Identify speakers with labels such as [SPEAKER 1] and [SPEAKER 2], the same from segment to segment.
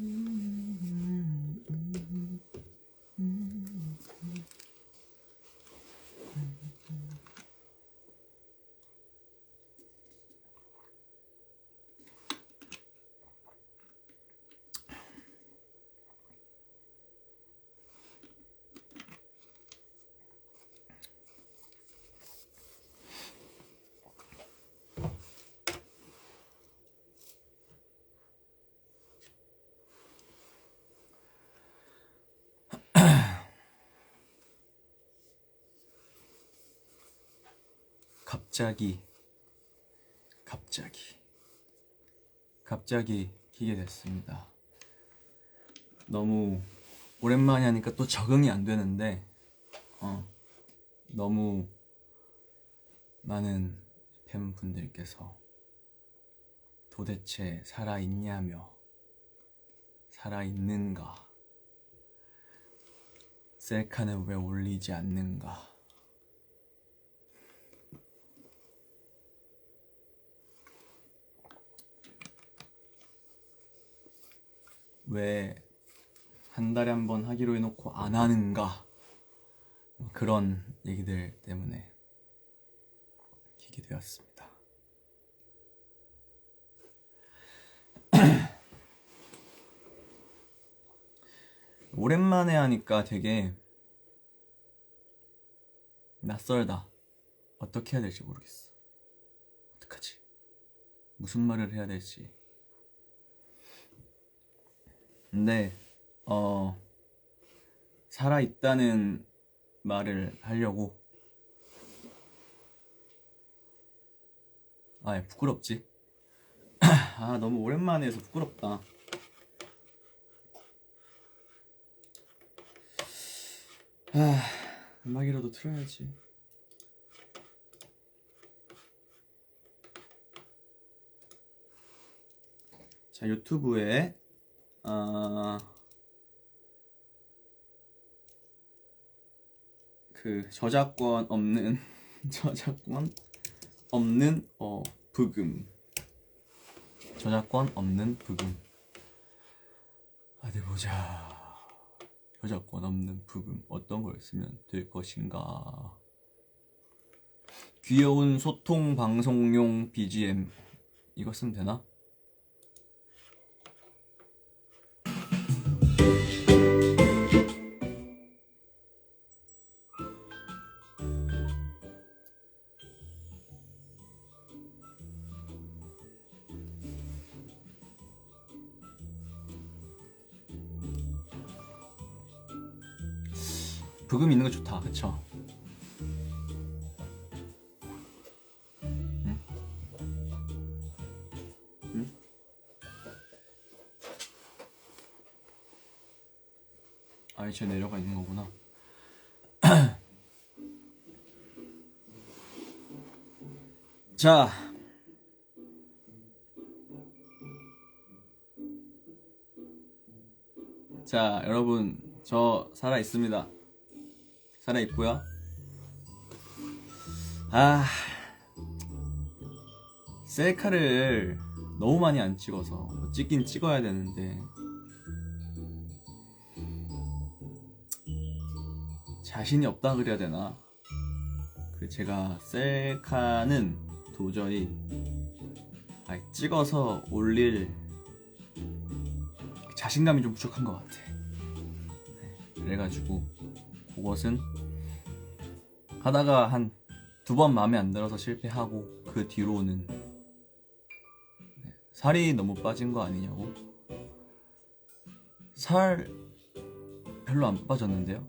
[SPEAKER 1] Mm. 갑자기 갑자기 갑자기 키게 됐습니다. 너무 오랜만에 하니까 또 적응이 안 되는데 어, 너무 많은 팬분들께서 도대체 살아있냐며 살아있는가 셀카는 왜 올리지 않는가 왜 한 달에 한 번 하기로 해놓고 안 하는가 그런 얘기들 때문에 키게 되었습니다. 오랜만에 하니까 되게 낯설다. 어떻게 해야 될지 모르겠어. 어떡하지? 무슨 말을 해야 될지. 근데 어 살아 있다는 말을 하려고. 아 부끄럽지? 아 너무 오랜만에 해서 부끄럽다. 아 음악이라도 틀어야지. 자 유튜브에 아, 그 저작권 없는 저작권 없는 어 부금. 저작권 없는 부금. 어디 보자. 저작권 없는 부금 어떤 걸 쓰면 될 것인가? 귀여운 소통 방송용 BGM 이거 쓰면 되나? 부금 있는 거 좋다, 그쵸? 응? 응? 아, 이제 내려가 있는 거구나. 자. 자, 여러분, 저 살아 있습니다. 살아 있고요. 아, 셀카를 너무 많이 안 찍어서 뭐 찍긴 찍어야 되는데 자신이 없다 그래야 되나? 그 제가 셀카는 도저히 찍어서 올릴 자신감이 좀 부족한 것 같아. 네, 그래가지고 그것은 하다가 한 두 번 마음에 안 들어서 실패하고 그 뒤로는 네, 살이 너무 빠진 거 아니냐고? 살 별로 안 빠졌는데요?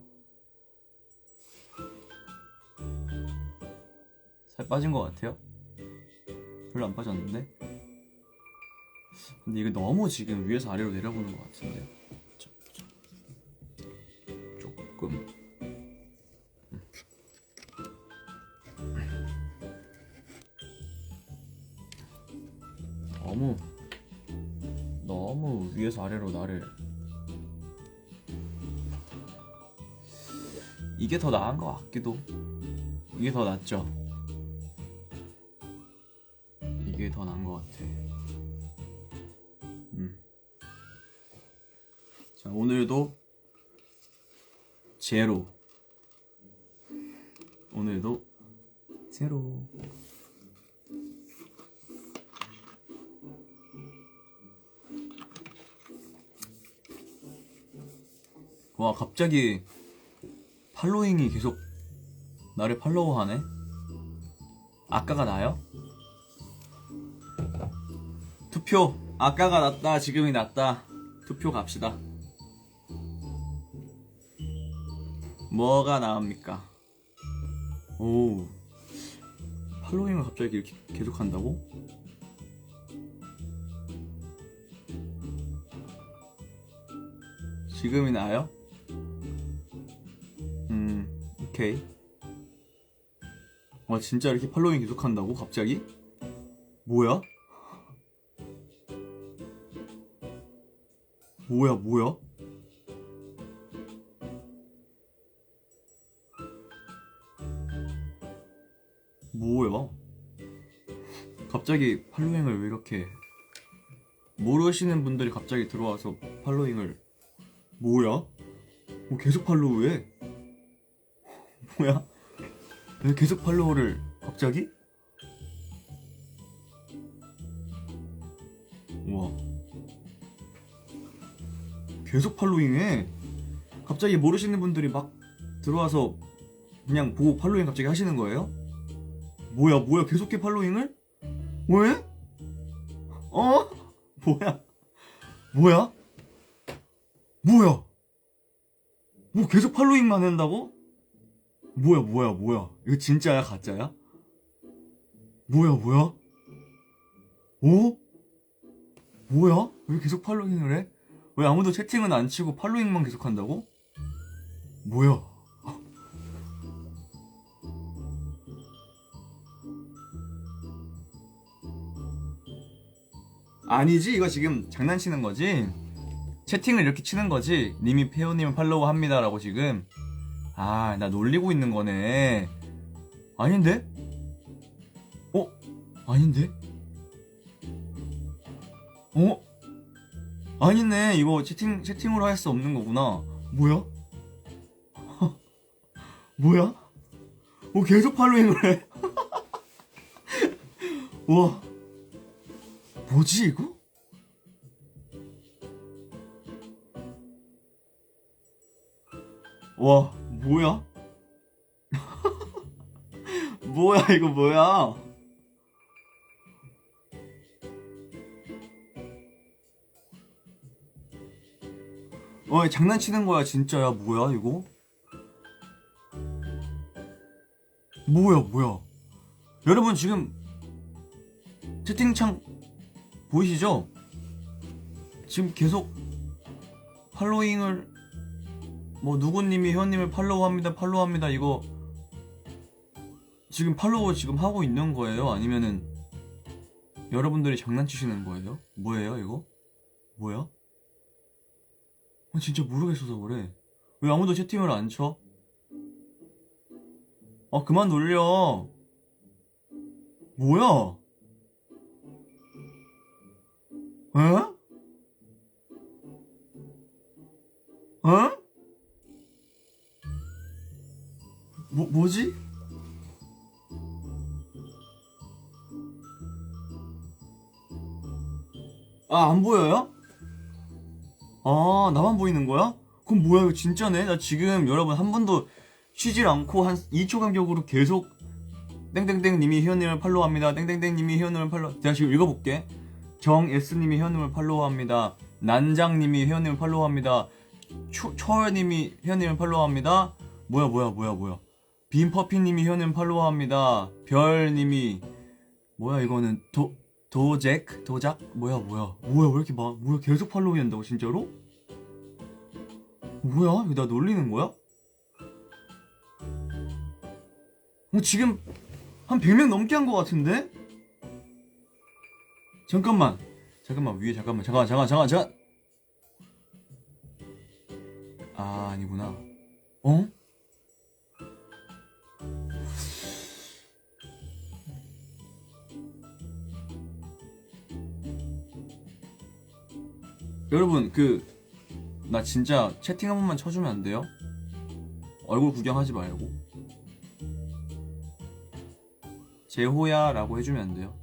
[SPEAKER 1] 살 빠진 거 같아요? 별로 안 빠졌는데? 근데 이게 너무 지금 위에서 아래로 내려보는 것 같은데요 너무 너무 위에서 아래로 나를 이게 더 나은 것 같기도 이게 더 낫죠 이게 더 나은 것 같아 음. 자, 오늘도 제로. 오늘도 제로. 와, 갑자기 팔로잉이 계속 나를 팔로우하네? 아까가 나요? 투표! 아까가 낫다, 지금이 낫다. 투표 갑시다. 뭐가 나옵니까? 오, 팔로잉을 갑자기 이렇게 계속 한다고? 지금이 나요? 오케이. 와, 진짜 이렇게 팔로잉 계속 한다고? 갑자기? 뭐야? 뭐야, 뭐야? 뭐야? 갑자기 팔로잉을 왜 이렇게 모르시는 분들이 갑자기 들어와서 팔로잉을 뭐야? 뭐 계속 팔로우해? 뭐야? 왜 계속 팔로우를 갑자기? 우와 계속 팔로잉해 갑자기 모르시는 분들이 막 들어와서 그냥 보고 팔로잉 갑자기 하시는 거예요? 뭐야 뭐야 계속해 팔로잉을? 왜? 어? 뭐야? 뭐야? 뭐야? 뭐 계속 팔로잉만 한다고? 뭐야 뭐야 뭐야 이거 진짜야 가짜야? 뭐야 뭐야? 오? 뭐야? 왜 계속 팔로잉을 해? 왜 아무도 채팅은 안 치고 팔로잉만 계속 한다고? 뭐야? 아니지 이거 지금 장난치는 거지? 채팅을 이렇게 치는 거지? 님이 페어님을 팔로우 합니다라고 지금 아 나 놀리고 있는 거네 아닌데? 어? 아닌데? 어? 아니네 이거 채팅 채팅으로 할 수 없는 거구나 뭐야? 뭐야? 어 계속 팔로잉을 해? 와 뭐지 이거? 와 뭐야? 뭐야 이거 뭐야? 어 장난치는 거야 진짜야 뭐야 이거? 뭐야 뭐야? 여러분 지금 채팅창 보이시죠? 지금 계속 팔로잉을 뭐 누구님이 회원님을 팔로우합니다 팔로우합니다 이거 지금 팔로우 지금 하고 있는 거예요? 아니면은 여러분들이 장난치시는 거예요? 뭐예요 이거? 뭐야? 어, 진짜 모르겠어서 그래 왜 아무도 채팅을 안 쳐? 아 그만 놀려 뭐야? 어? 어? 뭐, 뭐지? 아, 안 보여요? 아, 나만 보이는 거야? 그럼 뭐야, 이거 진짜네? 나 지금 여러분 한 번도 쉬질 않고 한 2초 간격으로 계속 땡땡땡 님이 회원님을 팔로우합니다. 땡땡땡 님이 회원님을 팔로우. 내가 지금 읽어볼게. 정S님이 회원님을 팔로우합니다. 난장님이 회원님을 팔로우합니다. 초, 초월님이 회원님을 팔로우합니다. 뭐야 뭐야 뭐야 뭐야. 빈퍼피님이 회원님 팔로우합니다. 별님이 뭐야 이거는 도 도잭 도작 뭐야 뭐야 뭐야 왜 이렇게 막 뭐야 계속 팔로우 한다고 진짜로? 뭐야 이거 나 놀리는 거야? 어, 지금 한 100명 넘게 한 것 같은데? 잠깐만 잠깐만 위에 잠깐만 잠깐만 잠깐만 잠깐만 잠깐 아 아니구나 어? 여러분 그 나 진짜 채팅 한 번만 쳐주면 안 돼요? 얼굴 구경하지 말고. 제호야 라고 해주면 안 돼요?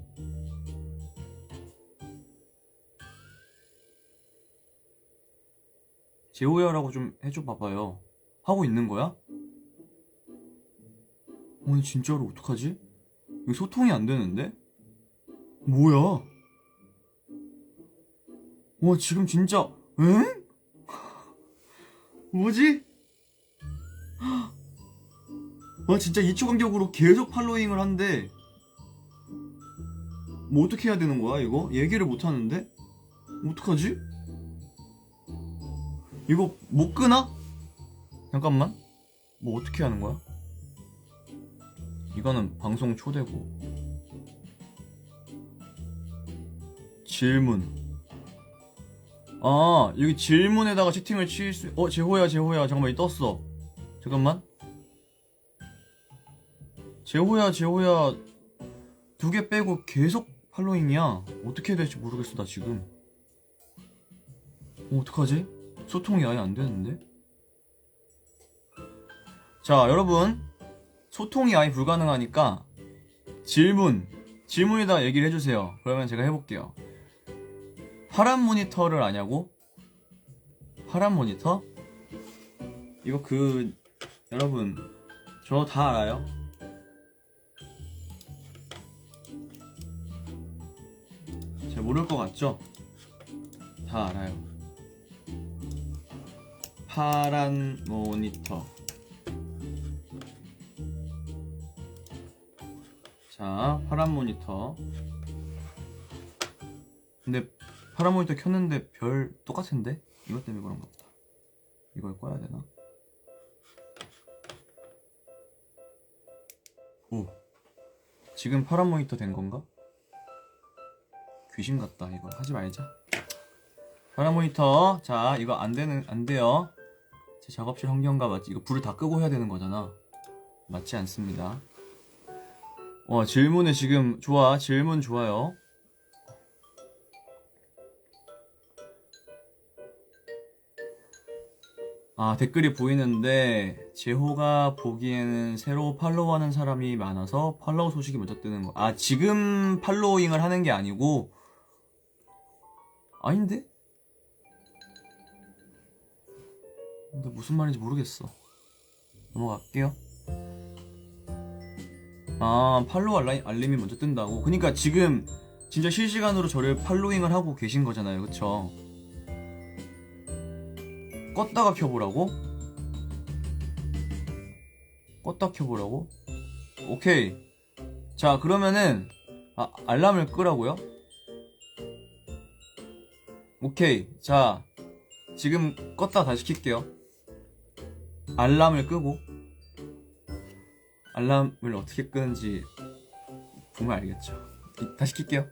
[SPEAKER 1] 제호야라고 좀 해줘 봐봐요. 하고 있는 거야? 아니 진짜로 어떡하지? 이거 소통이 안 되는데? 뭐야? 와 지금 진짜 응? 뭐지? 와 진짜 2초 간격으로 계속 팔로잉을 한대 뭐 어떻게 해야 되는 거야 이거? 얘기를 못 하는데? 어떡하지? 이거 못 끄나? 잠깐만 뭐 어떻게 하는 거야? 이거는 방송 초대고 질문 아 여기 질문에다가 채팅을 칠 수.. 어 제호야 제호야. 잠깐만 이 떴어. 잠깐만. 제호야 제호야. 두 개 빼고 계속 팔로잉이야? 어떻게 해야 될지 모르겠어 나 지금. 어, 어떡하지? 소통이 아예 안 되는데? 자 여러분. 소통이 아예 불가능하니까 질문 질문에다 얘기를 해주세요. 그러면 제가 해볼게요 파란 모니터를 아냐고? 파란 모니터? 이거 그 여러분 저 다 알아요 잘 모를 것 같죠? 다 알아요 파란 모니터 자 파란 모니터 근데 파란 모니터 켰는데 별 똑같은데? 이것 때문에 그런가? 보다 이걸 꺼야 되나? 오. 지금 파란 모니터 된 건가? 귀신 같다 이거. 하지 말자. 파란 모니터. 자 이거 안 되는 안 돼요. 제 작업실 환경과 맞지 이거 불을 다 끄고 해야 되는 거잖아. 맞지 않습니다. 와 질문에 지금 좋아. 질문 좋아요 아 댓글이 보이는데 제호가 보기에는 새로 팔로우하는 사람이 많아서 팔로우 소식이 먼저 뜨는 거. 아 지금 팔로잉을 하는 게 아니고 아닌데? 근데 무슨 말인지 모르겠어. 넘어갈게요. 아 팔로우 알라- 알림이 먼저 뜬다고. 그러니까 지금 진짜 실시간으로 저를 팔로잉을 하고 계신 거잖아요, 그쵸? 껐다가 켜보라고? 껐다 켜보라고? 오케이. 자, 그러면은, 아, 알람을 끄라고요? 오케이. 자, 지금 껐다 다시 킬게요. 알람을 끄고, 알람을 어떻게 끄는지 보면 알겠죠. 이- 다시 킬게요.